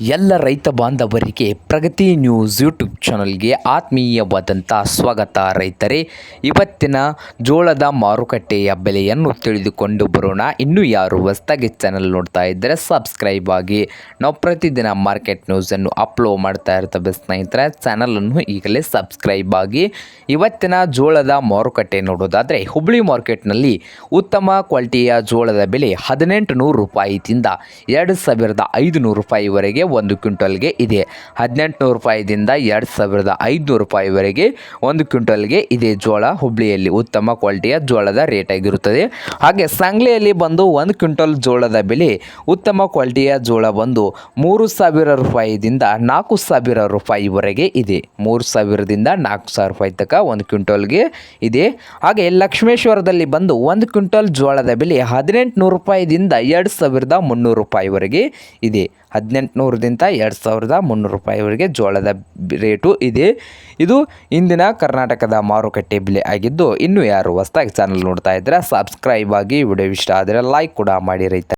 ಎಲ್ಲ ರೈತ ಬಾಂಧವರಿಗೆ ಪ್ರಗತಿ ನ್ಯೂಸ್ ಯೂಟ್ಯೂಬ್ ಚಾನಲ್ಗೆ ಆತ್ಮೀಯವಾದಂಥ ಸ್ವಾಗತ ರೈತರೇ. ಇವತ್ತಿನ ಜೋಳದ ಮಾರುಕಟ್ಟೆಯ ಬೆಲೆಯನ್ನು ತಿಳಿದುಕೊಂಡು ಬರೋಣ. ಇನ್ನೂ ಯಾರು ಹೊಸ್ತಾಗಿ ಚಾನಲ್ ನೋಡ್ತಾ ಇದ್ದರೆ ಸಬ್ಸ್ಕ್ರೈಬ್ ಆಗಿ. ನಾವು ಪ್ರತಿದಿನ ಮಾರ್ಕೆಟ್ ನ್ಯೂಸನ್ನು ಅಪ್ಲೋಡ್ ಮಾಡ್ತಾ ಇರ್ತವೆ ಸ್ನೇಹಿತರೆ. ಚಾನಲನ್ನು ಈಗಲೇ ಸಬ್ಸ್ಕ್ರೈಬ್ ಆಗಿ. ಇವತ್ತಿನ ಜೋಳದ ಮಾರುಕಟ್ಟೆ ನೋಡೋದಾದರೆ ಹುಬ್ಬಳ್ಳಿ ಮಾರ್ಕೆಟ್ನಲ್ಲಿ ಉತ್ತಮ ಕ್ವಾಲಿಟಿಯ ಜೋಳದ ಬೆಲೆ ಹದಿನೆಂಟು ನೂರು ರೂಪಾಯಿಯಿಂದ ಎರಡು ಸಾವಿರದ ಐದುನೂರು ರೂಪಾಯಿವರೆಗೆ ಒಂದು ಕ್ವಿಂಟಲ್ಗೆ ಇದೆ. ಹದಿನೆಂಟುನೂರು ರೂಪಾಯಿದಿಂದ ಎರಡು ಸಾವಿರದ ಐದುನೂರು ರೂಪಾಯಿವರೆಗೆ ಒಂದು ಕ್ವಿಂಟಲ್ಗೆ ಇದೆ. ಜೋಳ ಹುಬ್ಳಿಯಲ್ಲಿ ಉತ್ತಮ ಕ್ವಾಲಿಟಿಯ ಜೋಳದ ರೇಟ್ ಆಗಿರುತ್ತದೆ. ಹಾಗೆ ಸಂಗ್ಲೆಯಲ್ಲಿ ಬಂದು ಒಂದು ಕ್ವಿಂಟಲ್ ಜೋಳದ ಬೆಲೆ ಉತ್ತಮ ಕ್ವಾಲಿಟಿಯ ಜೋಳ ಬಂದು ಮೂರು ಸಾವಿರ ರೂಪಾಯಿದಿಂದ ನಾಲ್ಕು ಸಾವಿರ ರೂಪಾಯಿವರೆಗೆ ಇದೆ. ಮೂರು ಸಾವಿರದಿಂದ ನಾಲ್ಕು ಸಾವಿರ ರೂಪಾಯಿ ತನಕ ಒಂದು ಕ್ವಿಂಟಲ್ಗೆ ಇದೆ. ಹಾಗೆ ಲಕ್ಷ್ಮೇಶ್ವರದಲ್ಲಿ ಬಂದು ಒಂದು ಕ್ವಿಂಟಲ್ ಜೋಳದ ಬೆಲೆ ಹದಿನೆಂಟುನೂರು ರೂಪಾಯಿದಿಂದ ಎರಡು ಸಾವಿರದ ಮುನ್ನೂರು ರೂಪಾಯಿವರೆಗೆ ಇದೆ. ಹದಿನೆಂಟುನೂರದಿಂದ ಎರಡು ಸಾವಿರದ ಮುನ್ನೂರು ರೂಪಾಯಿವರೆಗೆ ಜೋಳದ ರೇಟು ಇದೆ. ಇದು ಇಂದಿನ ಕರ್ನಾಟಕದ ಮಾರುಕಟ್ಟೆ ಬೆಲೆ ಆಗಿದ್ದು, ಇನ್ನು ಯಾರು ಹೊಸದಾಗಿ ಚಾನಲ್ ನೋಡ್ತಾ ಇದ್ದರೆ ಸಬ್ಸ್ಕ್ರೈಬ್ ಆಗಿ, ವಿಡಿಯೋ ಇಷ್ಟ ಆದರೆ ಲೈಕ್ ಕೂಡ ಮಾಡಿ ರೈತ